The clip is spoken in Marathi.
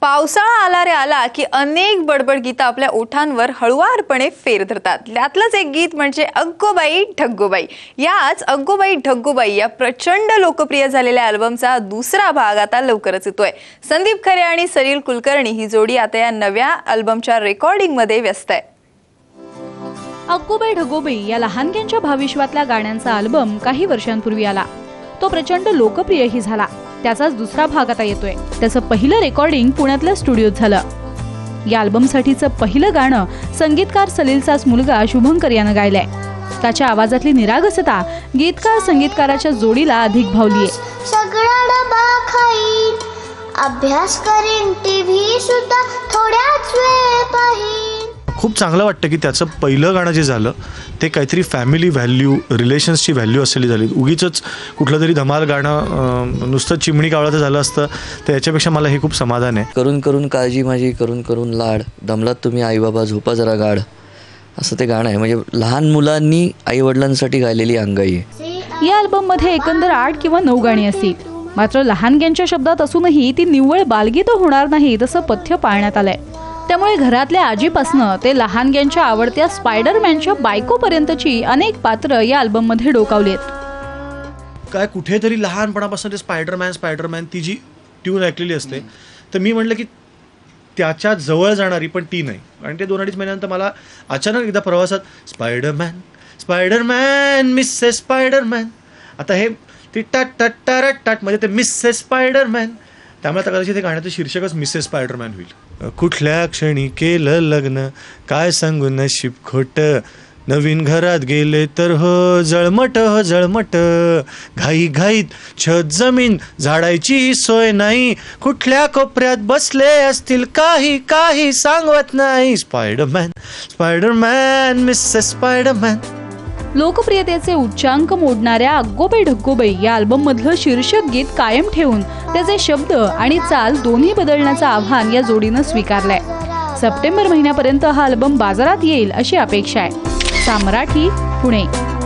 पावसाळा आला रे आला की अनेक बडबड गीतं आपल्या ओठांवर हळुवारपणे फेर धरतात. त्यातलंच एक गीत म्हणजे अग्गोबाई ढग्गोबाई. याच अग्गोबाई ढग्गोबाई या प्रचंड लोकप्रिय झालेल्या अल्बमचा दुसरा भाग आता लवकरच येतोय. संदीप खरे आणि सलील कुलकर्णी ही जोडी आता या नव्या अल्बमच्या रेकॉर्डिंगमध्ये व्यस्त आहे. अग्गोबाई ढगोबाई या लहानग्यांच्या भाविश्वातल्या गाण्यांचा अल्बम काही वर्षांपूर्वी आला. तो प्रचंड लोकप्रियही झाला. त्याचाच दुसरा भाग आता येतोय. त्याचं पहिलं रेकॉर्डिंग पुण्यातल्या स्टुडिओत झालं. या अल्बमसाठीचं पहिलं गाणं संगीतकार सलीलचाच मुलगा शुभंकर यानं गायलंय. त्याच्या आवाजातली निरागसता गीतकार संगीतकाराच्या जोडीला अधिक भावलीये. अभ्यास करीन टीव्ही सुद्धा थोड्याच वेळ पाहिजे खूप चांगलं वाटतं की त्याचं पहिलं गाणं जे झालं ते काहीतरी फॅमिली व्हॅल्यू रिलेशन्सची व्हॅल्यू असलेली झाली. उगीच कुठलं तरी धमाल गाणं नुसतं चिमणी कावळाचं झालं असतं तर याच्यापेक्षा मला हे खूप समाधान आहे. करून करून काळजी माझी करून करून लाड. दमलात तुम्ही आई बाबा झोपा जरा गाढ. असं ते गाणं आहे. म्हणजे लहान मुलांनी आई वडिलांसाठी गायलेली अंगाई आहे. या अल्बममध्ये एकंदर आठ किंवा नऊ गाणी असतील. मात्र लहानग्यांच्या शब्दात असूनही ती निव्वळ बालगीतं होणार नाही तसं पथ्य पाळण्यात आलंय. त्यामुळे घरातल्या आजीपासनं ते लहानग्यांच्या आवडत्या स्पायडरमॅनच्या बायकोपर्यंतची अनेक पात्र या अल्बममध्ये डोकावली आहेत. काय कुठेतरी लहानपणापासून ते स्पायडरमॅन स्पायडरमॅन ती जी ट्यून ऐकलेली असते. तर मी म्हटलं की त्याच्याजवळ जाणारी पण ती नाही. आणि ते दोन अडीच महिन्यानंतर मला अचानक एकदा प्रवासात स्पायडरमॅन स्पायडरमॅन मिसेस स्पायडरमॅन. आता हे ती टाट टाट टारट टाट म्हणजे ते मिसेस स्पायडरमॅन. त्यामुळे आता कदाचित गाण्याचं शीर्षकच मिसेस स्पायडरमॅन होईल. कुठल्या क्षणी केलं लग्न? काय सांगू नशीब खोटं? नवीन घरात गेले तर हो जळमट हो जळमट. घाई घाईत छत जमीन झाडायची सोय नाही. कुठल्या कोपऱ्यात बसले असतील काही काही सांगवत नाही. स्पायडरमॅन स्पायडरमॅन मिसेस स्पायडरमॅन लोकप्रियतेचे उच्चांक मोडणाऱ्या अग्गोबाई ढग्गोबाई या अल्बम मधलं शीर्षक गीत कायम ठेवून त्याचे शब्द आणि चाल दोन्ही बदलण्याचं आव्हान या जोडीनं स्वीकारलंय. सप्टेंबर महिन्यापर्यंत हा अल्बम बाजारात येईल अशी अपेक्षा आहे. सामराठी पुणे.